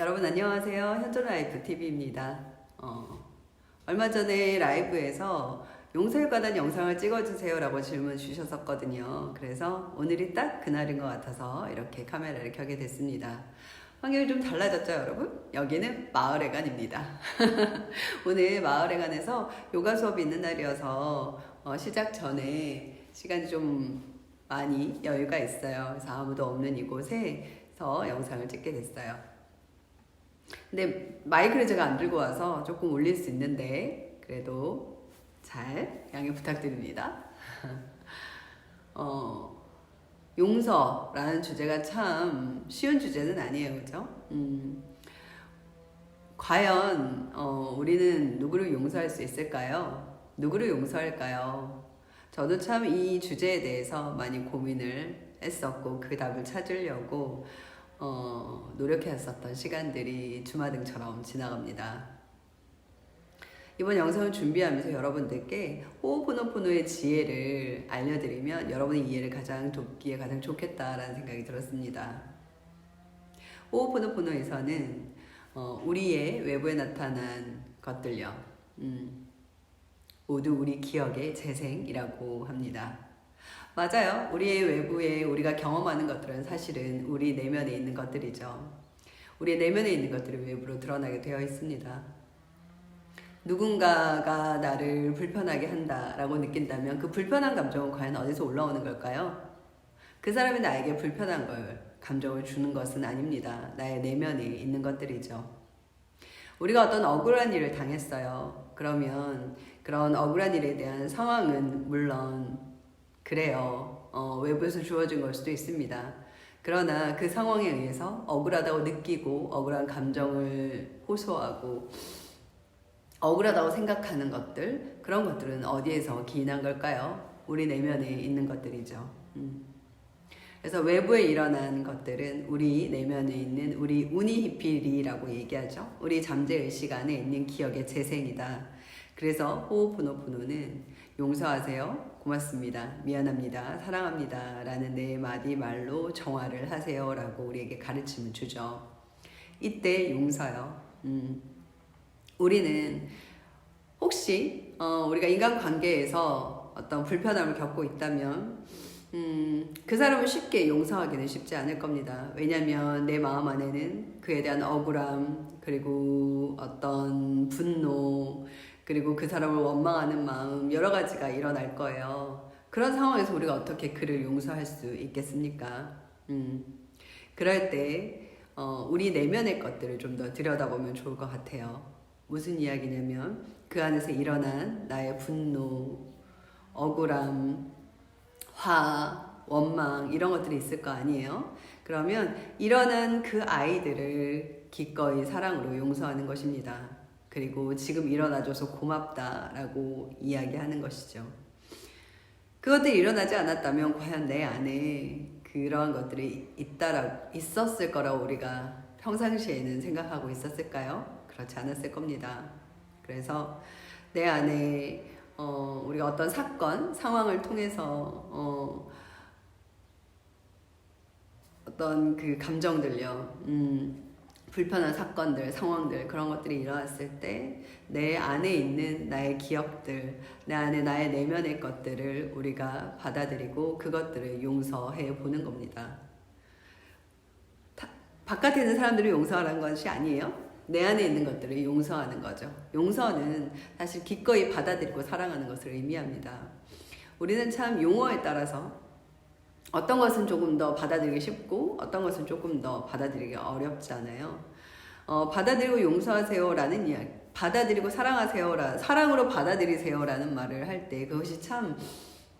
여러분 안녕하세요. 현존 라이프 TV입니다. 어, 얼마 전에 라이브에서 관한 영상을 찍어주세요 라고 질문 주셨었거든요. 그래서 오늘이 딱 그날인 것 같아서 이렇게 카메라를 켜게 됐습니다. 환경이 좀 달라졌죠, 여러분? 여기는 마을회관입니다. 오늘 마을회관에서 요가 수업이 있는 날이어서 어, 시작 전에 시간이 좀 많이 여유가 있어요. 그래서 아무도 없는 이곳에서 영상을 찍게 됐어요. 근데 마이크를 제가 안 들고 와서 조금 올릴 수 있는데 그래도 잘 양해 부탁드립니다. 어, 용서라는 주제가 참 쉬운 주제는 아니에요, 그죠? 음, 과연 어, 우리는 누구를 용서할 수 있을까요? 누구를 용서할까요? 저도 참 이 주제에 대해서 많이 고민을 했었고 그 답을 찾으려고 어, 노력했었던 시간들이 주마등처럼 지나갑니다. 이번 영상을 준비하면서 여러분들께 호호포노포노의 지혜를 알려드리면 여러분의 이해를 가장 돕기에 가장 좋겠다라는 생각이 들었습니다. 호호포노포노에서는 어, 우리의 외부에 나타난 것들요. 음, 모두 우리 기억의 재생이라고 합니다. 맞아요. 우리의 외부에 우리가 경험하는 것들은 사실은 우리 내면에 있는 것들이죠. 우리 내면에 있는 것들이 외부로 드러나게 되어 있습니다. 누군가가 나를 불편하게 한다라고 느낀다면 그 불편한 감정은 과연 어디서 올라오는 걸까요? 그 사람이 나에게 불편한 걸 감정을 주는 것은 아닙니다. 나의 내면에 있는 것들이죠. 우리가 어떤 억울한 일을 당했어요. 그러면 그런 억울한 일에 대한 상황은 물론 그래요. 어, 외부에서 주어진 걸 수도 있습니다. 그러나 그 상황에 의해서 억울하다고 느끼고 억울한 감정을 호소하고 억울하다고 생각하는 것들 그런 것들은 어디에서 기인한 걸까요? 우리 내면에 있는 것들이죠. 음. 그래서 외부에 일어난 것들은 우리 내면에 있는 우리 우니히피리라고 얘기하죠. 우리 잠재의 시간에 있는 기억의 재생이다. 그래서 호호포노포노는 용서하세요. 고맙습니다. 미안합니다. 사랑합니다. 라는 네 마디 말로 정화를 하세요. 라고 우리에게 가르침을 주죠. 이때 용서요. 음. 우리는 혹시 어, 우리가 인간관계에서 어떤 불편함을 겪고 있다면 음, 그 사람을 쉽게 용서하기는 쉽지 않을 겁니다. 왜냐하면 내 마음 안에는 그에 대한 억울함 그리고 어떤 분노 그리고 그 사람을 원망하는 마음 여러 가지가 일어날 거예요. 그런 상황에서 우리가 어떻게 그를 용서할 수 있겠습니까? 음, 그럴 때 어, 우리 내면의 것들을 좀 더 들여다보면 좋을 것 같아요. 무슨 이야기냐면 그 안에서 일어난 나의 분노, 억울함, 화, 원망 이런 것들이 있을 거 아니에요? 그러면 일어난 그 아이들을 기꺼이 사랑으로 용서하는 것입니다. 그리고 지금 일어나줘서 고맙다라고 이야기하는 것이죠. 그것들이 일어나지 않았다면 과연 내 안에 그러한 것들이 있다라 있었을 거라고 우리가 평상시에는 생각하고 있었을까요? 그렇지 않았을 겁니다. 그래서 내 안에 어, 우리가 어떤 사건, 상황을 통해서 어, 어떤 그 감정들요, 음, 불편한 사건들, 상황들 그런 것들이 일어났을 때 내 안에 있는 나의 기억들, 내 안에 나의 내면의 것들을 우리가 받아들이고 그것들을 용서해 보는 겁니다. 다, 바깥에 있는 사람들을 용서하라는 것이 아니에요. 내 안에 있는 것들을 용서하는 거죠. 용서는 사실 기꺼이 받아들이고 사랑하는 것을 의미합니다. 우리는 참 용어에 따라서 어떤 것은 조금 더 받아들이기 쉽고 어떤 것은 조금 더 받아들이기 어렵잖아요. 어, 받아들이고 용서하세요라는 이야기, 받아들이고 사랑하세요라 사랑으로 받아들이세요라는 말을 할 때 그것이 참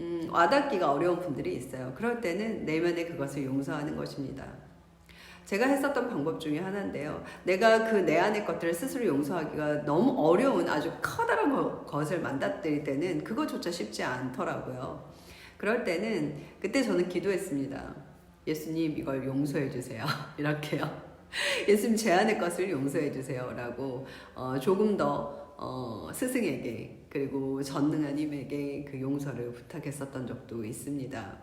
음, 와닿기가 어려운 분들이 있어요. 그럴 때는 내면에 그것을 용서하는 것입니다. 제가 했었던 방법 중에 하나인데요. 내가 그 내 안의 것들을 스스로 용서하기가 너무 어려운 아주 커다란 거, 것을 만났을 때는 그것조차 쉽지 않더라고요. 그럴 때는 그때 저는 기도했습니다. 예수님 이걸 용서해 주세요. 이렇게요. 예수님 제 안의 것을 용서해 주세요 라고 어, 조금 더 어, 스승에게 그리고 전능한 힘에게 그 용서를 부탁했었던 적도 있습니다.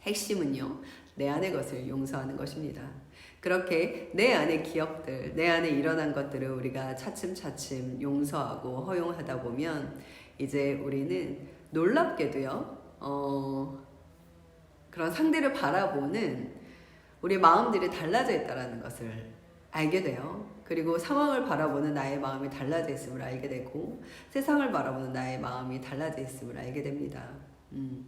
핵심은요, 내 안의 것을 용서하는 것입니다. 그렇게 내 안의 기억들, 내 안에 일어난 것들을 우리가 차츰차츰 용서하고 허용하다 보면 이제 우리는 놀랍게도요, 어, 그런 상대를 바라보는 우리 마음들이 달라져 있다라는 것을 알게 돼요. 그리고 상황을 바라보는 나의 마음이 달라져 있음을 알게 되고 세상을 바라보는 나의 마음이 달라져 있음을 알게 됩니다. 음.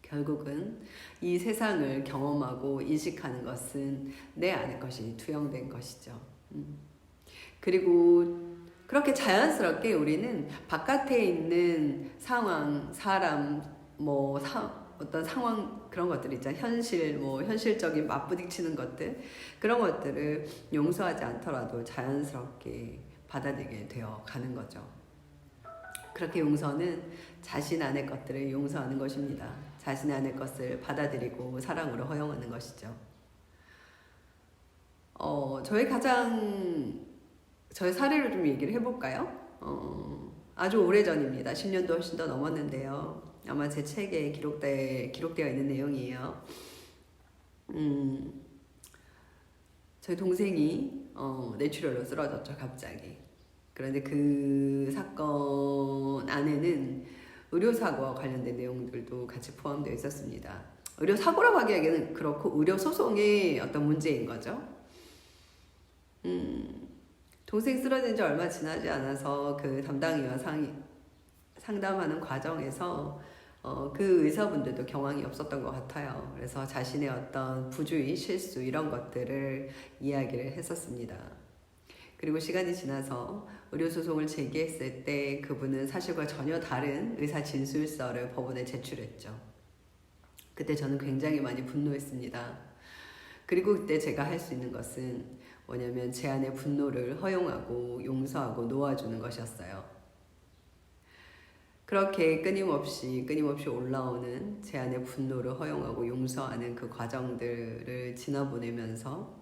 결국은 이 세상을 경험하고 인식하는 것은 내 안의 것이 투영된 것이죠. 음. 그리고 그렇게 자연스럽게 우리는 바깥에 있는 상황, 사람, 뭐 사, 어떤 상황 그런 것들 있잖아요. 현실, 뭐 현실적인 맞부딪히는 것들 그런 것들을 용서하지 않더라도 자연스럽게 받아들이게 되어 가는 거죠. 그렇게 용서는 자신 안의 것들을 용서하는 것입니다. 자신 안의 것을 받아들이고 사랑으로 허용하는 것이죠. 어, 저희 가장 저의 사례를 좀 얘기를 해볼까요? 어, 아주 오래 전입니다. 10년도 훨씬 더 넘었는데요. 아마 제 책에 기록돼 기록되어 있는 내용이에요. 음, 저희 동생이 어, 뇌출혈로 쓰러졌죠, 갑자기. 그런데 그 사건 안에는 의료사고와 관련된 내용들도 같이 포함되어 있었습니다. 의료사고라고 하기에는 그렇고 의료소송의 어떤 문제인 거죠. 음, 동생 쓰러진 지 얼마 지나지 않아서 그 담당의와 상의, 상담하는 과정에서 어, 그 의사분들도 경황이 없었던 것 같아요. 그래서 자신의 어떤 부주의, 실수 이런 것들을 이야기를 했었습니다. 그리고 시간이 지나서 의료소송을 제기했을 때 그분은 사실과 전혀 다른 의사 진술서를 법원에 제출했죠. 그때 저는 굉장히 많이 분노했습니다. 그리고 그때 제가 할 수 있는 것은 뭐냐면 제 안의 분노를 허용하고 용서하고 놓아주는 것이었어요. 그렇게 끊임없이 끊임없이 올라오는 제 안의 분노를 허용하고 용서하는 그 과정들을 지나보내면서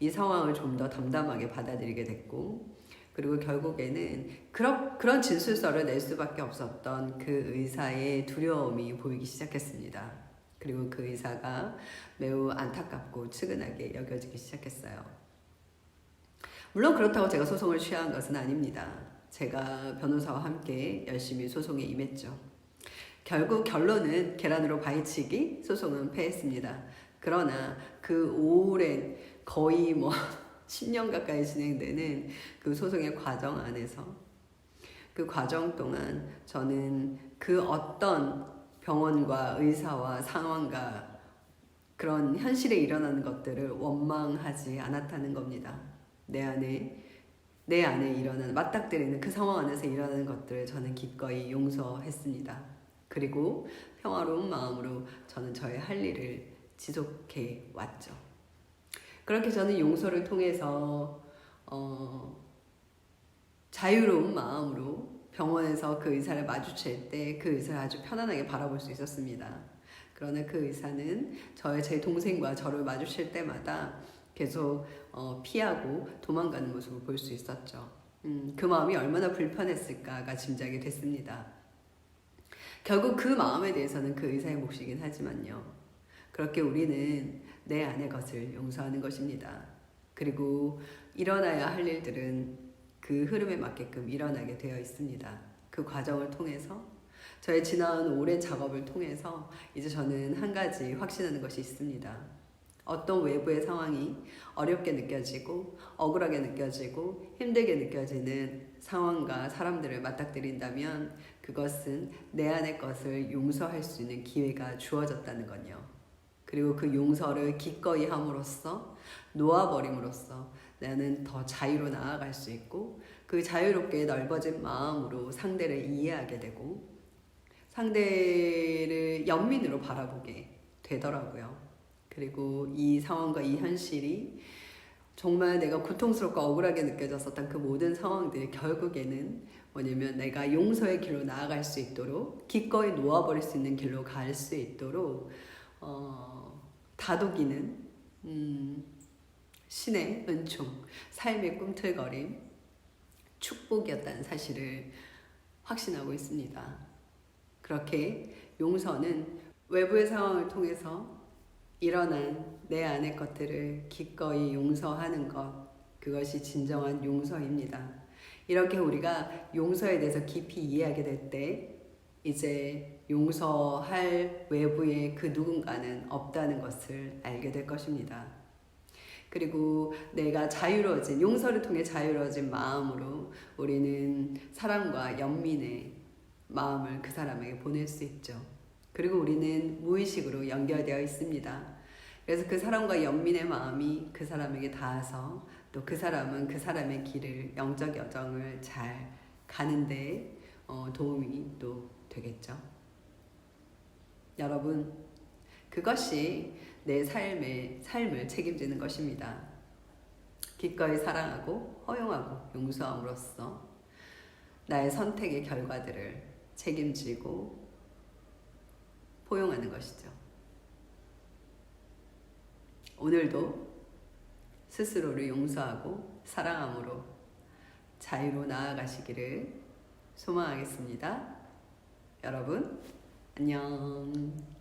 이 상황을 좀 더 담담하게 받아들이게 됐고 그리고 결국에는 그런 그런 진술서를 낼 수밖에 없었던 그 의사의 두려움이 보이기 시작했습니다. 그리고 그 의사가 매우 안타깝고 측은하게 여겨지기 시작했어요. 물론 그렇다고 제가 소송을 취한 것은 아닙니다. 제가 변호사와 함께 열심히 소송에 임했죠. 결국 결론은 계란으로 바위치기 소송은 패했습니다. 그러나 그 오랜 거의 뭐 10년 가까이 진행되는 그 소송의 과정 안에서 그 과정 동안 저는 그 어떤 병원과 의사와 상황과 그런 현실에 일어나는 것들을 원망하지 않았다는 겁니다. 내 안에 내 안에 일어나는 맞닥뜨리는 그 상황 안에서 일어나는 것들을 저는 기꺼이 용서했습니다. 그리고 평화로운 마음으로 저는 저의 할 일을 지속해 왔죠. 그렇게 저는 용서를 통해서 어, 자유로운 마음으로 병원에서 그 의사를 마주칠 때 그 의사를 아주 편안하게 바라볼 수 있었습니다. 그러나 그 의사는 저의 제 동생과 저를 마주칠 때마다 계속 어, 피하고 도망가는 모습을 볼 수 있었죠. 음, 그 마음이 얼마나 불편했을까가 짐작이 됐습니다. 결국 그 마음에 대해서는 그 의사의 몫이긴 하지만요. 그렇게 우리는 내 안의 것을 용서하는 것입니다. 그리고 일어나야 할 일들은 그 흐름에 맞게끔 일어나게 되어 있습니다. 그 과정을 통해서 저의 지나온 오랜 작업을 통해서 이제 저는 한 가지 확신하는 것이 있습니다. 어떤 외부의 상황이 어렵게 느껴지고 억울하게 느껴지고 힘들게 느껴지는 상황과 사람들을 맞닥뜨린다면 그것은 내 안의 것을 용서할 수 있는 기회가 주어졌다는 건요. 그리고 그 용서를 기꺼이 함으로써 놓아버림으로써 나는 더 자유로 나아갈 수 있고 그 자유롭게 넓어진 마음으로 상대를 이해하게 되고 상대를 연민으로 바라보게 되더라고요. 그리고 이 상황과 이 현실이 정말 내가 고통스럽고 억울하게 느껴졌었던 그 모든 상황들이 결국에는 뭐냐면 내가 용서의 길로 나아갈 수 있도록 기꺼이 놓아버릴 수 있는 길로 갈 수 있도록 어, 다독이는 음, 신의 은총, 삶의 꿈틀거림, 축복이었다는 사실을 확신하고 있습니다. 그렇게 용서는 외부의 상황을 통해서 일어난 내 안의 것들을 기꺼이 용서하는 것, 그것이 진정한 용서입니다. 이렇게 우리가 용서에 대해서 깊이 이해하게 될 때, 이제 용서할 외부의 그 누군가는 없다는 것을 알게 될 것입니다. 그리고 내가 자유로워진, 용서를 통해 자유로워진 마음으로 우리는 사랑과 연민의 마음을 그 사람에게 보낼 수 있죠. 그리고 우리는 무의식으로 연결되어 있습니다. 그래서 그 사람과 연민의 마음이 그 사람에게 닿아서 또 그 사람은 그 사람의 길을 영적 여정을 잘 가는데 어, 도움이 또 되겠죠. 여러분, 그것이 내 삶의 삶을 책임지는 것입니다. 기꺼이 사랑하고 허용하고 용서함으로써 나의 선택의 결과들을 책임지고 포용하는 것이죠. 오늘도 스스로를 용서하고 사랑함으로 자유로 나아가시기를 소망하겠습니다. 여러분, 안녕.